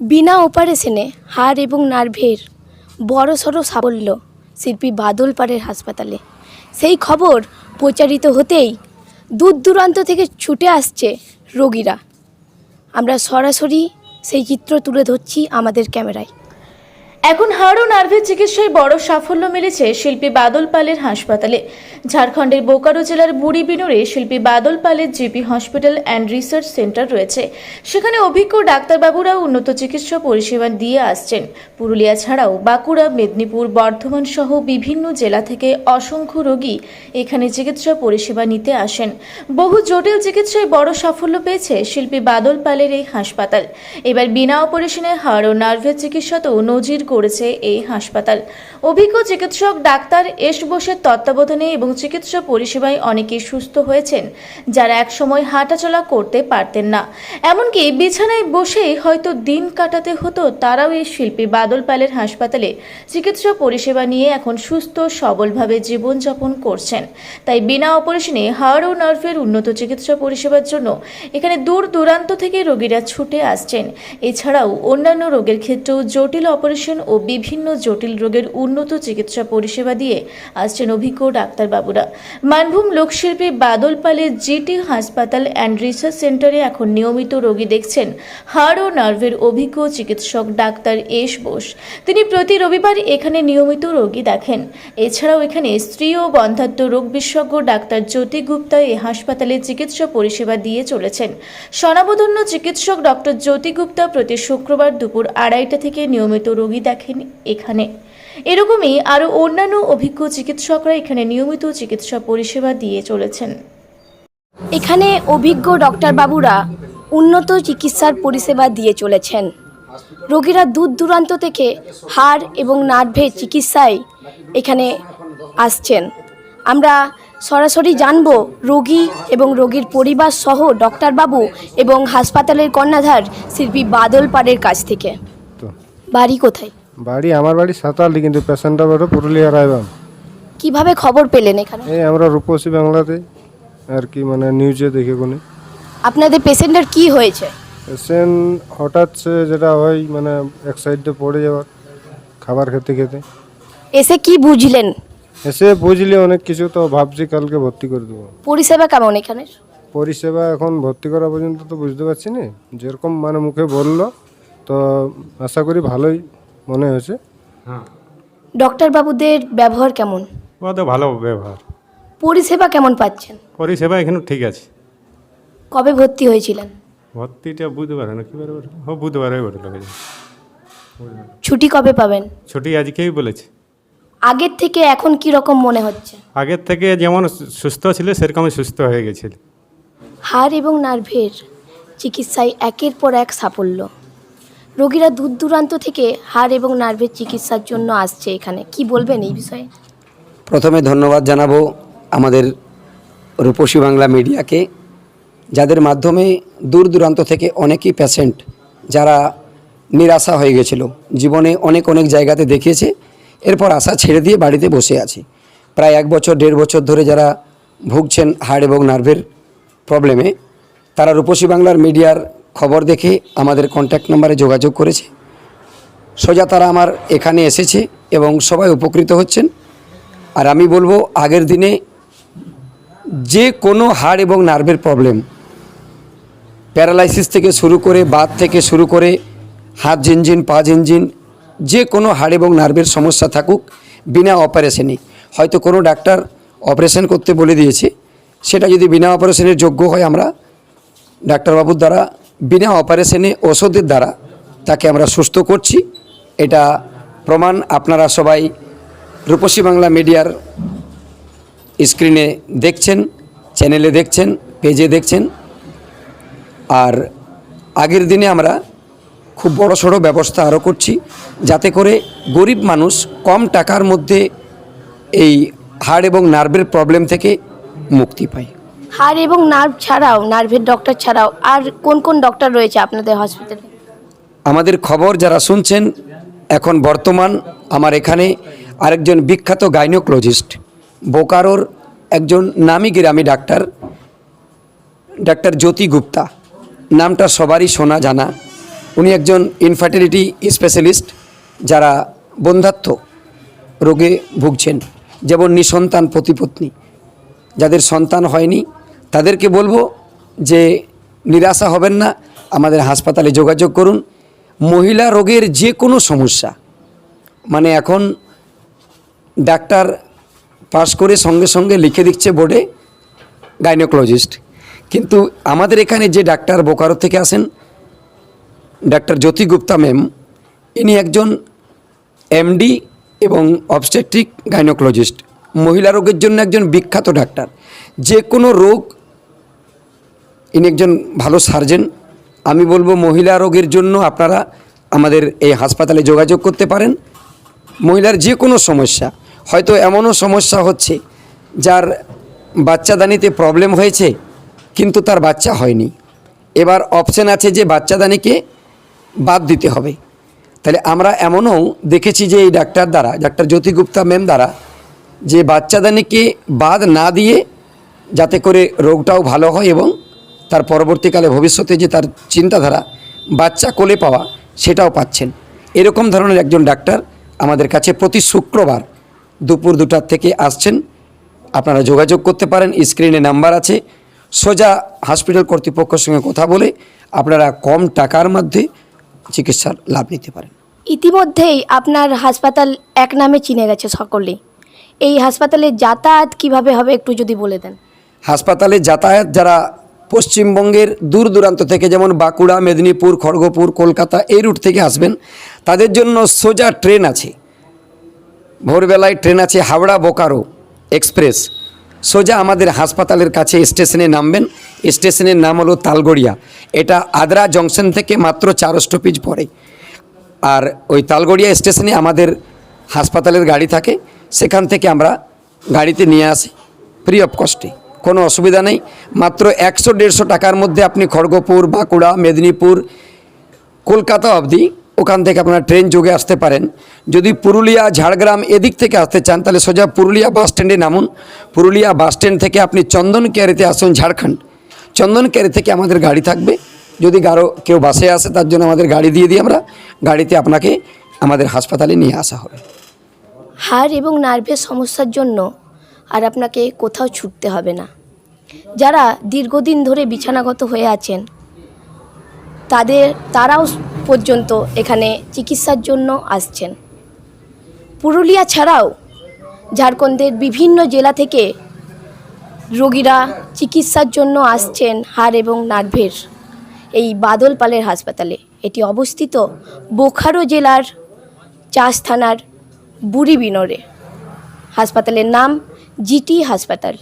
বিনা অপারেশনে হাড় এবং নার্ভের বড় সড়ো সাফল্য শিল্পী বাদল পাড়ের হাসপাতালে। সেই খবর প্রচারিত হতেই দূর দূরান্ত থেকে ছুটে আসছে রোগীরা। আমরা সরাসরি সেই চিত্র তুলে ধরছি আমাদের ক্যামেরায়। এখন হাড় ও নার্ভের চিকিৎসায় বড় সাফল্য মিলেছে শিল্পী বাদল পালের হাসপাতালে। ঝাড়খণ্ডের বোকারো জেলার বুড়িবিনুরে শিল্পী বাদল পালের GP hospital and research centre রয়েছে। সেখানে অভিজ্ঞ ডাক্তারবাবুরা উন্নত চিকিৎসা পরিষেবা দিয়ে আসছেন। পুরুলিয়া ছাড়াও বাঁকুড়া, মেদিনীপুর, বর্ধমান সহ বিভিন্ন জেলা থেকে অসংখ্য রোগী এখানে চিকিৎসা পরিষেবা নিতে আসেন। বহু জটিল চিকিৎসায় বড় সাফল্য পেয়েছে শিল্পী বাদল পালের এই হাসপাতাল। এবার বিনা অপারেশনে হাড় ও নার্ভের চিকিৎসাতেও নজির করেছে এই হাসপাতাল। অভিজ্ঞ চিকিৎসক, ডাক্তার এস বোসের তত্ত্বাবধানে এবং চিকিৎসা পরিষেবায় অনেকেই সুস্থ হয়েছেন, যারা একসময় হাঁটাচলা করতে পারতেন না। এমনকি বিছানায় বসেই হয়তো দিন কাটাতে হতো, তারাও এই শিল্পী বাদল পালের হাসপাতালে চিকিৎসা পরিষেবা নিয়ে এখন সুস্থ, সবলভাবে জীবনযাপন করছেন। তাই বিনা অপারেশনে হাড় ও নার্ভের উন্নত চিকিৎসা পরিষেবার জন্য এখানে দূর দূরান্ত থেকে রোগীরা ছুটে আসছেন। এছাড়াও অন্যান্য রোগের ক্ষেত্রেও জটিল অপারেশন ও বিভিন্ন জটিল রোগের উন্নত চিকিৎসা পরিষেবা দিয়ে আসছেন অভিজ্ঞ ডাক্তারবাবুরা। মানভূম লোকশিল্পী বাদল পালের জিটি হাসপাতাল অ্যান্ড রিসার্চ সেন্টারে এখন নিয়মিত রোগী দেখছেন হাড় ও নার্ভের অভিজ্ঞ চিকিৎসক ডাক্তার এস বোস। তিনি প্রতি রবিবার এখানে নিয়মিত রোগী দেখেন। এছাড়াও এখানে স্ত্রী ও বন্ধাত্ম রোগ বিশেষজ্ঞ ডাক্তার জ্যোতি গুপ্তা এই হাসপাতালে চিকিৎসা পরিষেবা দিয়ে চলেছেন। স্বনামধন্য চিকিৎসক ডক্টর জ্যোতি গুপ্তা প্রতি শুক্রবার দুপুর আড়াইটা থেকে নিয়মিত রোগী দেখেন এখানে। এরকমই আরও অন্যান্য অভিজ্ঞ চিকিৎসকরা এখানে নিয়মিত চিকিৎসা পরিষেবা দিয়ে চলেছেন। এখানে অভিজ্ঞ ডক্টরবাবুরা উন্নত চিকিৎসার পরিষেবা দিয়ে চলেছেন। রোগীরা দূর দূরান্ত থেকে হাড় এবং নার্ভের চিকিৎসায় এখানে আসছেন। আমরা সরাসরি জানব রোগী এবং রোগীর পরিবার সহ ডক্টরবাবু এবং হাসপাতালের কর্ণাধার শিল্পী বাদল পাড়ের কাছ থেকে। বাড়ি কোথায়? বাড়ি আমার বাড়ি সাঁতালি কিন্তু পেশেন্টটা বেরো পুরুলিয়া রায়বান কীভাবে খবর পেলেন এখানে? এই আমরা রূপসী বাংলাতে আর কি মানে নিউজে দেখে কোনে আপনাদের পেশেন্টের কি হয়েছে? পেশেন্ট হঠাৎ সে যেটা হয় মানে এক সাইডে পড়ে যাওয়ার খাবার খেতে খেতে। এসে কি বুঝলেন? এসে বুঝলি অনেক কিছু তো ভাবছি কালকে ভর্তি করে দেবো। পরিষেবা কেমন এখানে পরিষেবা এখন ভর্তি করা পর্যন্ত তো বুঝতে পারছি না। যেরকম মানে মুখে বলল তো আশা করি ভালোই মনে হয়েছে। ডক্টরবাবুদের ব্যবহার কেমন? ওদের ভালো ব্যবহার। পরিষেবা কেমন পাচ্ছেন? পরিষেবা এখানে ঠিক আছে। কবে ভর্তি হয়েছিলেন? ভর্তিটা বুধবার না কি বার ও বুধবারে বলে লাগে ছুটি কবে পাবেন? ছুটি আজকেই বলেছে। আগের থেকে এখন কি রকম মনে হচ্ছে? আগের থেকে যেমন সু- সুস্থ ছিল সেরকমই সুস্থ হয়ে গেছিল। হাড় এবং নার্ভের চিকিৎসায় একের পর এক সাফল্য। রোগীরা দূর দূরান্ত থেকে হাড় এবং নার্ভের চিকিৎসার জন্য আসছে এখানে। কি বলবেন এই বিষয়ে? প্রথমে ধন্যবাদ জানাব আমাদের রূপসী বাংলা মিডিয়াকে, যাদের মাধ্যমে দূর দূরান্ত থেকে অনেকই পেশেন্ট যারা নিরাশা হয়ে গেছিল, জীবনে অনেক অনেক জায়গাতে দেখিয়েছে, এরপর আশা ছেড়ে দিয়ে বাড়িতে বসে আছে। প্রায় এক বছর, দেড় বছর ধরে যারা ভুগছেন হাড় এবং নার্ভের প্রবলেমে তারা রূপসী বাংলার মিডিয়ার খবর দেখে আমাদের কন্ট্যাক্ট নম্বরে যোগাযোগ করেছে। সোজা তারা আমার এখানে এসেছে এবং সবাই উপকৃত হচ্ছেন। আর আমি বলব, আগের দিনে যে কোনো হাড় এবং নার্ভের প্রবলেম প্যারালাইসিস থেকে শুরু করে, বাত থেকে শুরু করে, হাত ঝিনঝিন, পা ঝিনঝিন, যে কোনো হাড় এবং নার্ভের সমস্যা থাকুক বিনা অপারেশনে হয়তো কোনো ডাক্তার অপারেশন করতে বলে দিয়েছে, সেটা যদি বিনা অপারেশনের যোগ্য হয় আমরা ডাক্তারবাবুর দ্বারা বিনা অপারেশনে ওষুধের দ্বারা তাকে আমরা সুস্থ করছি। এটা প্রমাণ আপনারা সবাই রূপসী বাংলা মিডিয়ার স্ক্রিনে দেখছেন, চ্যানেলে দেখছেন, পেজে দেখছেন। আর আগের দিনে আমরা খুব বড় সড়ো ব্যবস্থা আরও করছি, যাতে করে গরিব মানুষ কম টাকার মধ্যে এই হাড় এবং নার্ভের প্রবলেম থেকে মুক্তি পায়। হাড় এবং নার্ভ ছাড়াও, নার্ভের ডক্টর ছাড়াও, আর কোন কোন ডক্টর রয়েছে আপনাদের হসপিটালে আমাদের খবর যারা শুনছেন, এখন বর্তমান আমার এখানে আরেকজন বিখ্যাত গাইনোকোলজিস্ট, বোকারোর একজন নামি গ্রামী ডাক্তার ডাক্তার জ্যোতি গুপ্তা। নামটা সবারই শোনা জানা। উনি একজন ইনফার্টিলিটি স্পেশালিস্ট যারা বন্ধাত্ম রোগে ভুগছেন, যেমন নিঃসন্তান প্রতিপত্নী। যাদের সন্তান হয়নি তাদেরকে বলব যে নিরাশা হবেন না, আমাদের হাসপাতালে যোগাযোগ করুন। মহিলা রোগের যে কোনো সমস্যা মানে এখন ডাক্তার পাশ করে সঙ্গে সঙ্গে লিখে দিচ্ছে বোর্ডে গাইনোকোলজিস্ট। কিন্তু আমাদের এখানে যে ডাক্তার বোকারো থেকে আসেন, ডাক্তার জ্যোতি গুপ্তা ম্যাম, ইনি একজন এমডি এবং অবস্টেট্রিক গাইনোকোলজিস্ট। মহিলা রোগের জন্য একজন বিখ্যাত ডাক্তার। যে কোনো রোগ ইনি একজন ভালো সার্জেন। আমি বলব মহিলা রোগের জন্য আপনারা আমাদের এই হাসপাতালে যোগাযোগ করতে পারেন। মহিলার যে কোনো সমস্যা, হয়তো এমনও সমস্যা হচ্ছে যার বাচ্চাদানিতে প্রবলেম হয়েছে, কিন্তু তার বাচ্চা হয়নি। এবার অপশান আছে যে বাচ্চাদানিকে বাদ দিতে হবে। তাহলে আমরা এমনও দেখেছি যে এই ডাক্তার দ্বারা, ডাক্তার জ্যোতি গুপ্তা ম্যাম দ্বারা যে বাচ্চাদানিকে বাদ না দিয়ে যাতে করে রোগটাও ভালো হয় এবং তার পরবর্তীকালে ভবিষ্যতে যে তার চিন্তাধারা বাচ্চা কোলে পাওয়া সেটাও পাচ্ছেন। এরকম ধরনের একজন ডাক্তার আমাদের কাছে প্রতি শুক্রবার দুপুর দুটার থেকে আসছেন। আপনারা যোগাযোগ করতে পারেন স্ক্রিনে নাম্বার আছে। সোজা হসপিটাল কর্তৃপক্ষের সঙ্গে কথা বলে আপনারা কম টাকার মধ্যে চিকিৎসার লাভ নিতে পারেন। ইতিমধ্যেই আপনার হাসপাতাল এক নামে চিনে গেছে সকলেই এই হাসপাতালে যাতায়াত কীভাবে হবে একটু যদি বলে দেন। হাসপাতালে যাতায়াত যারা পশ্চিমবঙ্গের দূর দূরান্ত থেকে যেমন বাঁকুড়া, মেদিনীপুর, খড়গপুর, কলকাতা এই রুট থেকে আসবেন, তাদের জন্য সোজা ট্রেন আছে। ভোরবেলায় ট্রেন আছে হাওড়া বোকারো এক্সপ্রেস। সোজা আমাদের হাসপাতালের কাছে স্টেশনে নামবেন। স্টেশনের নাম হলো তালগড়িয়া। এটা আদ্রা জংশন থেকে মাত্র চার স্টপেজ পরে। আর ওই তালগড়িয়া স্টেশনে আমাদের হাসপাতালের গাড়ি থাকে। সেখান থেকে আমরা গাড়িতে নিয়ে আসি ফ্রি অফ কস্টে কোনো অসুবিধা নেই। মাত্র একশো দেড়শো টাকার মধ্যে আপনি খড়গপুর, বাঁকুড়া, মেদিনীপুর, কলকাতা অবধি ওখান থেকে আপনারা ট্রেন যোগে আসতে পারেন। যদি পুরুলিয়া, ঝাড়গ্রাম এদিক থেকে আসতে চান, তাহলে সোজা পুরুলিয়া বাস স্ট্যান্ডে নামুন। পুরুলিয়া বাস স্ট্যান্ড থেকে আপনি চন্দন কেয়ারিতে আসুন ঝাড়খণ্ড। চন্দন কেয়ারি থেকে আমাদের গাড়ি থাকবে। যদি কারও কেউ বাসে আসে, তার জন্য আমাদের গাড়ি দিয়ে দিই আমরা। গাড়িতে আপনাকে আমাদের হাসপাতালে নিয়ে আসা হবে। হাড় এবং নার্ভের সমস্যার জন্য আর আপনাকে কোথাও ছুটতে হবে না। যারা দীর্ঘদিন ধরে বিছানাগত হয়ে আছেন, তাদের, তারাও পর্যন্ত এখানে চিকিৎসার জন্য আসছেন। পুরুলিয়া ছাড়াও ঝাড়খণ্ডের বিভিন্ন জেলা থেকে রোগীরা চিকিৎসার জন্য আসছেন হাড় এবং নার্ভের এই বাদল পালের হাসপাতালে। এটি অবস্থিত বোখারো জেলার চাষ থানার বুড়ি বিনোরে হাসপাতালের নাম জিটি হাসপাতাল।